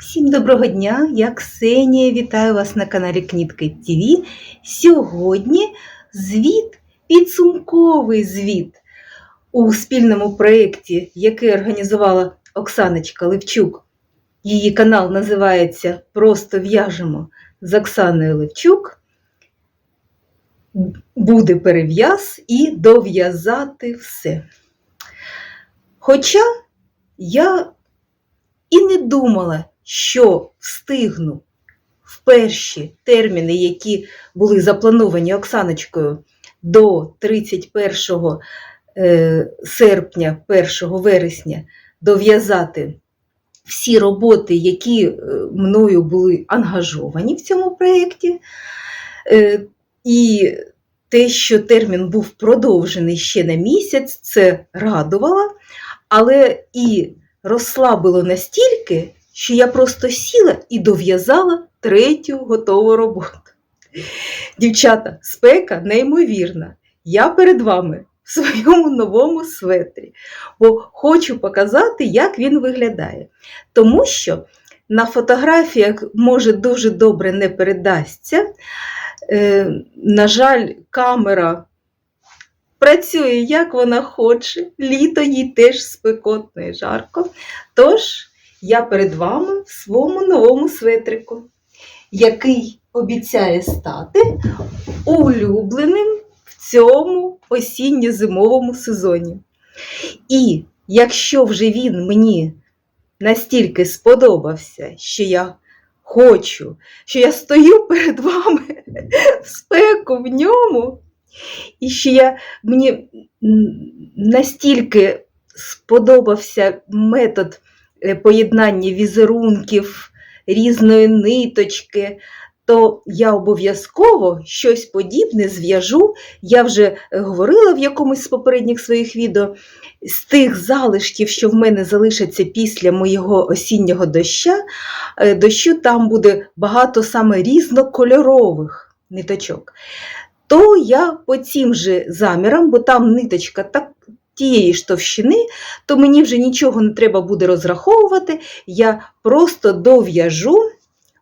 Всім доброго дня! Я Ксенія. Вітаю вас на каналі Кнітки ТВ. Сьогодні звіт, підсумковий звіт у спільному проєкті, який організувала Оксаночка Левчук. Її канал називається Просто в'яжемо з Оксаною Левчук. Буде перев'яз і дов'язати все. Хоча я і не думала, що встигну в перші терміни, які були заплановані Оксаночкою до 31 е, серпня, 1 вересня, дов'язати всі роботи, які е, мною були ангажовані в цьому проєкті. Е, І те, що термін був продовжений ще на місяць, це радувало, але і розслабило настільки, що я просто сіла і дов'язала третю готову роботу. Дівчата, спека неймовірна. Я перед вами в своєму новому светрі, бо хочу показати, як він виглядає. Тому що на фотографіях може дуже добре не передасться. Е, на жаль, камера працює, як вона хоче, літо їй теж спекотно і жарко. Тож я перед вами в своєму новому светрику, який обіцяє стати улюбленим в цьому осінньо-зимовому сезоні. І якщо вже він мені настільки сподобався, що я хочу, що я стою перед вами в спеку в ньому, і що я, мені настільки сподобався метод е, поєднання візерунків, різної ниточки, то я обов'язково щось подібне зв'яжу. Я вже говорила в якомусь з попередніх своїх відео, з тих залишків, що в мене залишаться після моєго осіннього доща, е, дощу там буде багато саме різнокольорових ниточок. То я по цим же замірам, бо там ниточка так, тієї ж товщини, то мені вже нічого не треба буде розраховувати. Я просто дов'яжу.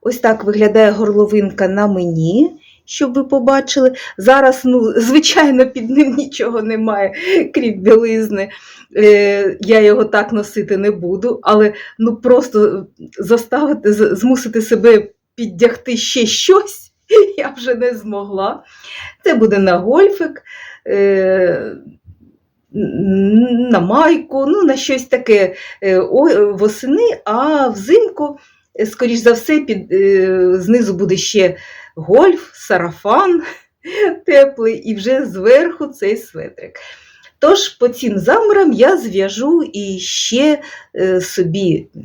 Ось так виглядає горловинка на мені, щоб ви побачили. Зараз, ну, звичайно, під ним нічого немає, крім білизни. Е, Я його так носити не буду, але ну, просто заставити, змусити себе піддягти ще щось, я вже не змогла. Це буде на гольфик, е, на майку, ну, на щось таке е, восени, а взимку Е, скоріш за все, під, е, знизу буде ще гольф, сарафан теплий, і вже зверху цей светрик. Тож, по цим замірам я зв'яжу і ще е, собі е,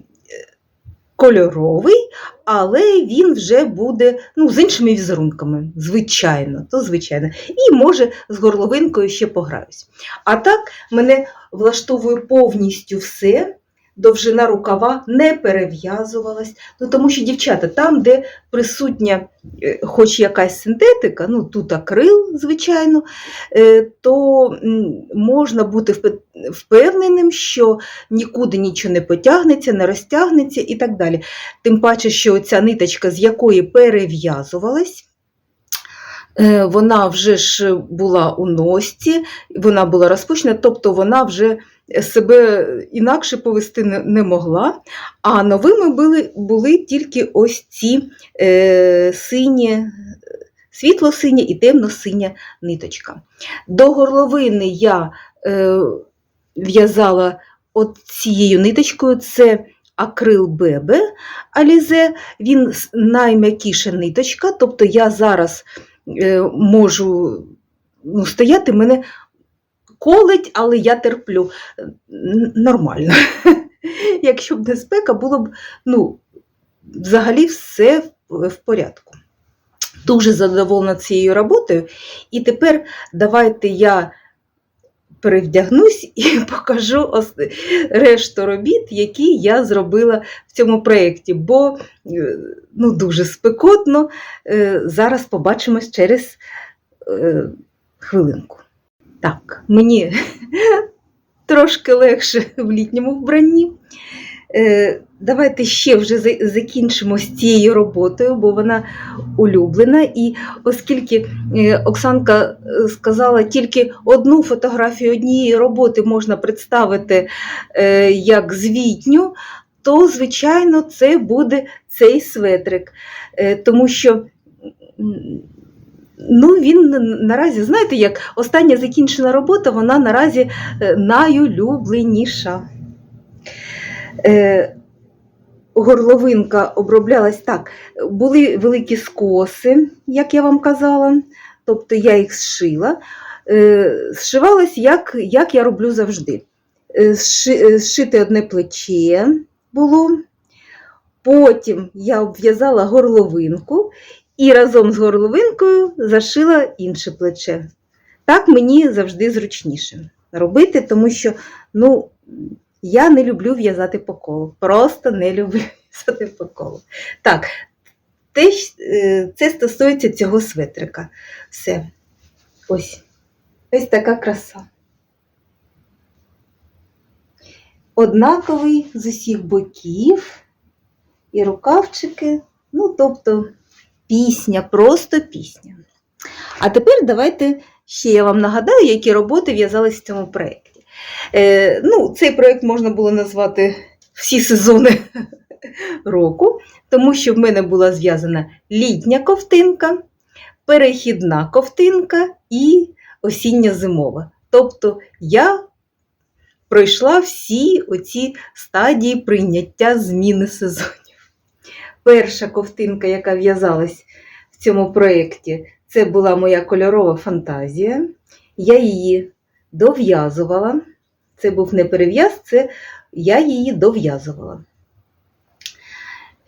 кольоровий, але він вже буде ну, з іншими візерунками, звичайно, то звичайно. І може з горловинкою ще пограюсь. А так мене влаштовує повністю все. Довжина рукава не перев'язувалась. Ну, тому що, дівчата, там, де присутня е, хоч якась синтетика, ну тут акрил, звичайно, е, то можна бути впевненим, що нікуди нічого не потягнеться, не розтягнеться і так далі. Тим паче, що ця ниточка, з якої перев'язувалась, е, вона вже ж була у носці, вона була розпущена, тобто вона вже себе інакше повести не, могла. А новими були, були тільки ось ці е, сині, світло-синя і темно-синя ниточка. До горловини я е, в'язала от цією ниточкою. Це акрил Бебе Алізе, він найм'якіша ниточка, тобто я зараз е, можу ну, стояти, мене колить, але я терплю. Нормально. Якщо б не спека, було б ну, взагалі все в, порядку. Дуже задоволена цією роботою. І тепер давайте я перевдягнусь і покажу решту робіт, які я зробила в цьому проєкті, бо е, ну, дуже спекотно. Е, Зараз побачимось через е, хвилинку. Так, мені трошки легше в літньому вбранні. Е, Давайте ще вже закінчимо з цією роботою, бо вона улюблена. І оскільки е, Оксанка е, сказала, тільки одну фотографію однієї роботи можна представити як звітню, то, звичайно, це буде цей светрик. Тому що ну, він наразі, знаєте, як остання закінчена робота, вона наразі е, найулюбленіша. Е, горловинка оброблялась так. Були великі скоси, як я вам казала, тобто я їх зшила. Е, Зшивалась, як, як я роблю завжди. Е, е, Зшити одне плече було. Потім я обв'язала горловинку і разом з горловинкою зашила інше плече. Так мені завжди зручніше робити, тому що ну, я не люблю в'язати по колу. Просто не люблю в'язати по колу. Так, те, е, це стосується цього светрика. Все. Ось. Ось така краса. Однаковий з усіх боків і рукавчики. Ну, тобто пісня, просто пісня. А тепер давайте ще я вам нагадаю, які роботи в'язались в цьому проєкті. Е, ну, цей проєкт можна було назвати всі сезони року, тому що в мене була зв'язана літня ковтинка, перехідна ковтинка і осіння зимова. Тобто я пройшла всі оці стадії прийняття зміни сезонів. Перша ковтинка, яка в'язалась в цьому проєкті, це була моя кольорова фантазія. Я її дов'язувала. Це був не перев'яз, це я її дов'язувала.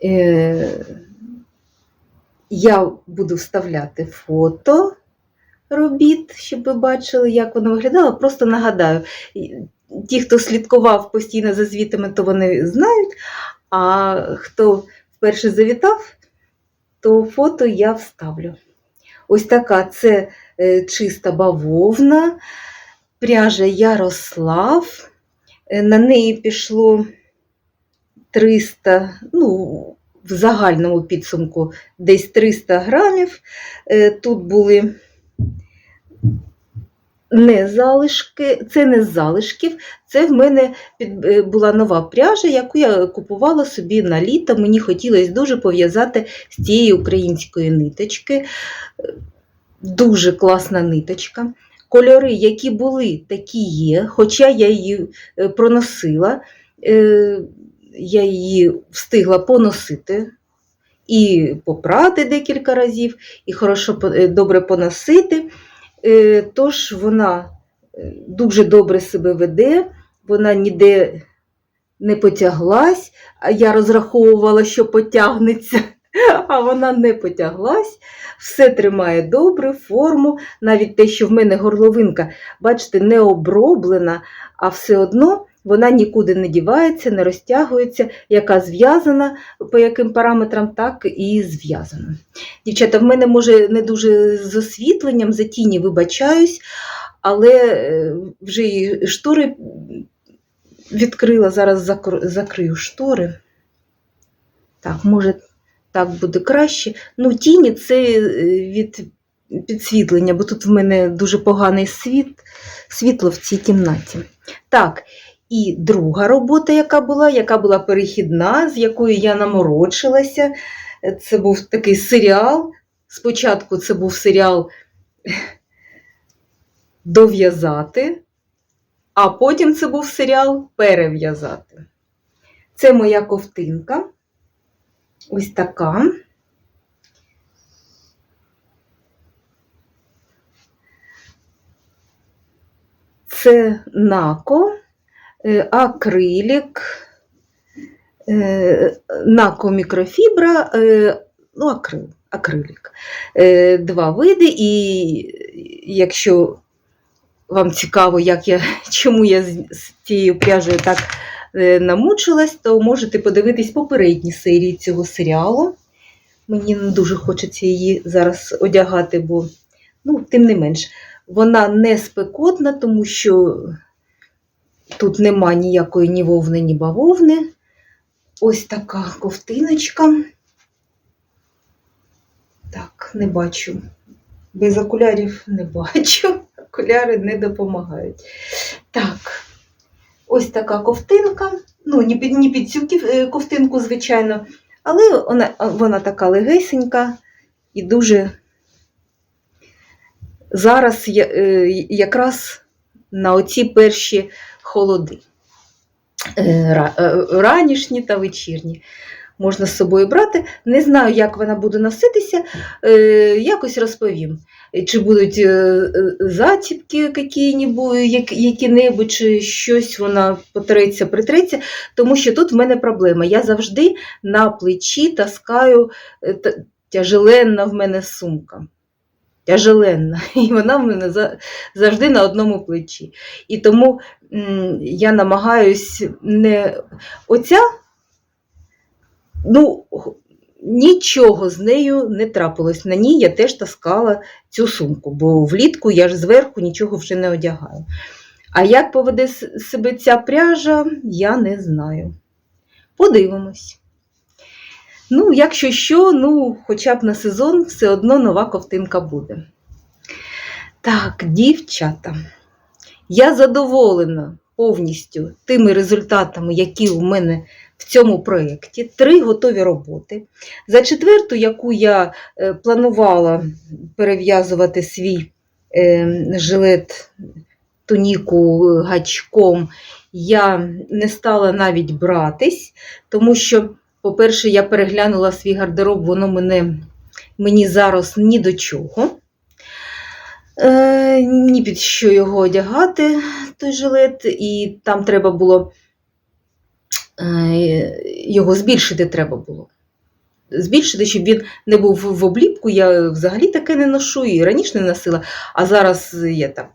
Е, я буду вставляти фото робіт, щоб ви бачили, як воно виглядало. Просто нагадаю, ті, хто слідкував постійно за звітами, то вони знають. А хто вперше завітав, то фото я вставлю. Ось така це е, чиста бавовна, пряжа Ярослав. Е, На неї пішло 300, ну, в загальному підсумку десь 300 грамів. Е, Тут були не залишки, це не з залишків, це в мене е, була нова пряжа, яку я купувала собі на літо. Мені хотілося дуже пов'язати з цієї української ниточки. Е, Дуже класна ниточка. Кольори, які були, такі є, хоча я її е, проносила, я її встигла поносити і попрати декілька разів, і хорошо добре поносити. Е, Тож вона е, дуже добре себе веде, вона ніде не потяглась, а я розраховувала, що потягнеться, а вона не потяглась. Все тримає добре, форму, навіть те, що в мене горловинка, бачите, не оброблена, а все одно вона нікуди не дівається, не розтягується, яка зв'язана, по яким параметрам, так і зв'язана. Дівчата, в мене може не дуже з освітленням, за тіні вибачаюсь, але е, вже і штори відкрила, зараз закрию штори. Так, може, так буде краще. Ну, тіні це е, від підсвітлення, бо тут в мене дуже поганий світ, світло в цій кімнаті. Так, і друга робота, яка була, яка була перехідна, з якою я наморочилася. Це був такий серіал. Спочатку це був серіал дов'язати, а потім це був серіал перев'язати. Це моя ковтинка. Ось така. Це нако, акрилік, е, нако мікрофібра, е, ну, акрил, акрилік. Е, Два види, і якщо вам цікаво, як я, чому я з цією пряжею так е, намучилась, то можете подивитись попередні серії цього серіалу. Мені не дуже хочеться її зараз одягати, бо, ну, тим не менш, вона не спекотна, тому що тут нема ніякої ні вовни, ні бавовни. ось така ковтиночка. Так, не бачу. Без окулярів не бачу. Окуляри не допомагають. Так, ось така ковтинка. Ну, не під, не під цю е, ковтинку, звичайно, але вона, вона така легесенька і дуже зараз я- е, якраз на оці перші холоди. Е, е, Ранішні та вечірні. Можна з собою брати. Не знаю, як вона буде носитися, е, якось розповім. Чи будуть заціпки які-небудь, чи щось вона потреться, притреться, тому що тут в мене проблема. Я завжди на плечі таскаю тяжеленна в мене сумка. Тяжеленна. І вона в мене завжди на одному плечі. І тому я намагаюсь не. Оця, ну, нічого з нею не трапилось. На ній я теж таскала цю сумку, бо влітку я ж зверху нічого вже не одягаю. А як поведе себе ця пряжа, я не знаю. Подивимось. Ну, якщо що, ну, хоча б на сезон все одно нова ковтинка буде. Так, дівчата, я задоволена повністю тими результатами, які у мене в цьому проєкті. Три готові роботи. За четверту, яку я е, планувала перев'язувати свій е, жилет туніку гачком, я не стала навіть братись, тому що, по-перше, я переглянула свій гардероб, воно мене, мені зараз ні до чого. Е, ні під що його одягати, той жилет, і там треба було е, його збільшити треба було. Збільшити, щоб він не був в обліпку. Я взагалі таке не ношу і раніше не носила, а зараз я так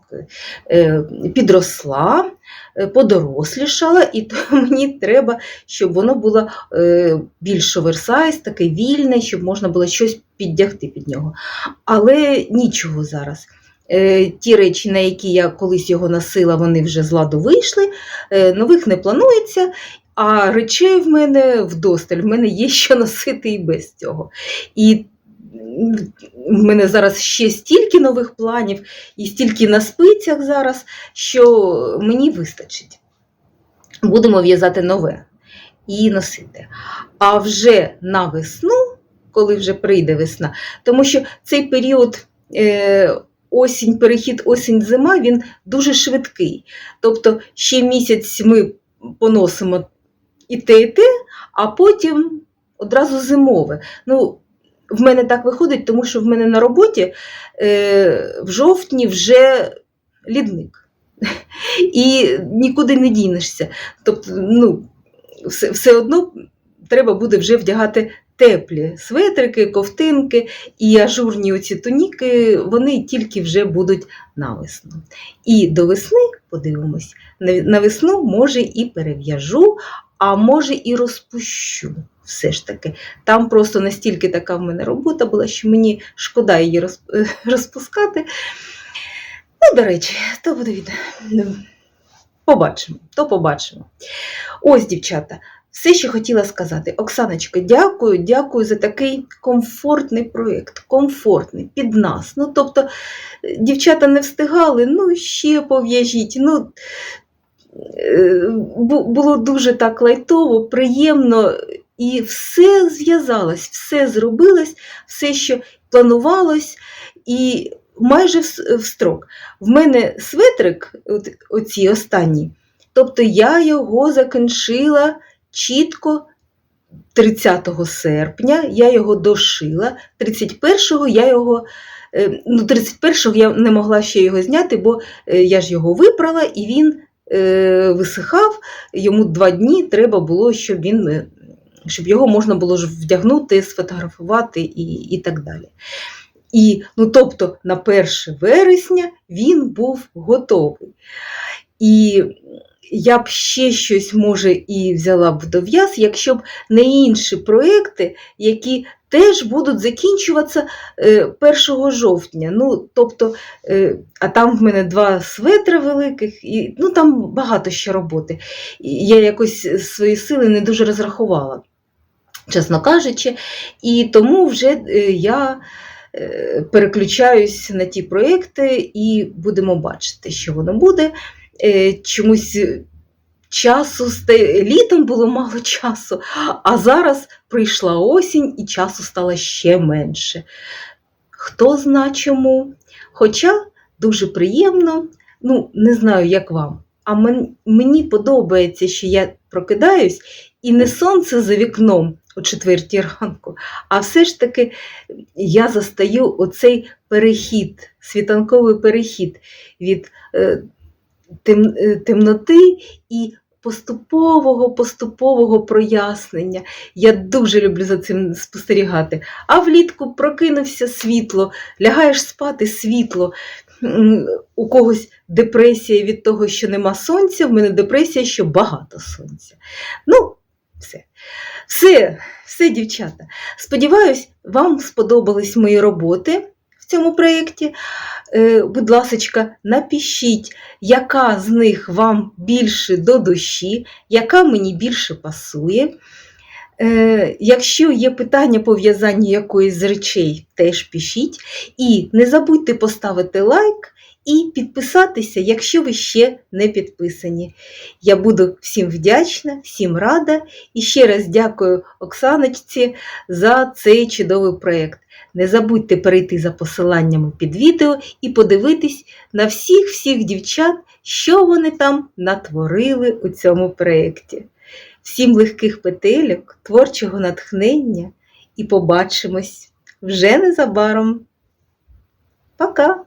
е, підросла, е, подорослішала, і то мені треба, щоб воно було е, більш оверсайз, таке вільне, щоб можна було щось піддягти під нього. Але нічого зараз. Ті речі, на які я колись його носила, вони вже з ладу вийшли, нових не планується. А речей в мене вдосталь, в мене є що носити і без цього. І в мене зараз ще стільки нових планів і стільки на спицях зараз, що мені вистачить. Будемо в'язати нове і носити. А вже на весну, коли вже прийде весна, тому що цей період. Е, Осінь, перехід осінь-зима, він дуже швидкий. Тобто ще місяць ми поносимо і те, і те, а потім одразу зимове. Ну, в мене так виходить, тому що в мене на роботі е, в жовтні вже лідник. І нікуди не дінешся. Тобто, ну, все, все одно треба буде вже вдягати теплі светрики, ковтинки і ажурні оці туніки, вони тільки вже будуть на весну. І до весни, подивимось, на весну може і перев'яжу, а може і розпущу. Все ж таки. Там просто настільки така в мене робота була, що мені шкода її розпускати. Ну, до речі, то буде від... Побачимо, то побачимо. Ось, дівчата, все, що хотіла сказати. Оксаночка, дякую, дякую за такий комфортний проєкт, комфортний під нас. Ну, тобто, дівчата не встигали, ну ще пов'яжіть. Ну, е, було дуже так лайтово, приємно, і все зв'язалось, все зробилось, все, що планувалось, і майже в, строк. В мене светрик, оці останні, тобто я його закінчила чітко 30 серпня, я його дошила, 31-го я його. е, Ну, 31-го я не могла ще його зняти, бо е, я ж його випрала і він е, висихав. Йому два дні треба було, щоб він, е, щоб його можна було ж вдягнути, сфотографувати і, і так далі. І, ну, тобто, на 1 вересня він був готовий. І я б ще щось, може, і взяла б до в'яз, якщо б не інші проекти, які теж будуть закінчуватися е, 1 жовтня. Ну, тобто, е, а там в мене два светри великих, і ну, там багато ще роботи. Я якось свої сили не дуже розрахувала, чесно кажучи, і тому вже е, я е, переключаюсь на ті проекти і будемо бачити, що воно буде. Е, Чомусь часу літом було мало часу, а зараз прийшла осінь і часу стало ще менше. Хто зна чому? Хоча дуже приємно, ну не знаю, як вам. А мен- мені подобається, що я прокидаюсь і не сонце за вікном о четвертій ранку, а все ж таки я застаю оцей перехід, світанковий перехід від е, тем, е, темноти і поступового, поступового прояснення. Я дуже люблю за цим спостерігати. А влітку прокинувся світло, лягаєш спати світло. У когось депресія від того, що нема сонця, в мене депресія, що багато сонця. Ну, все. Все, все, дівчата. Сподіваюсь, вам сподобались мої роботи цьому проєкті. Е, Будь ласка, напишіть, яка з них вам більше до душі, яка мені більше пасує. Е, Якщо є питання по в'язанню якоїсь з речей, теж пишіть. І не забудьте поставити лайк і підписатися, якщо ви ще не підписані. Я буду всім вдячна, всім рада і ще раз дякую Оксаночці за цей чудовий проєкт. Не забудьте перейти за посиланнями під відео і подивитись на всіх-всіх дівчат, що вони там натворили у цьому проєкті. Всім легких петельок, творчого натхнення і побачимось вже незабаром. Пока!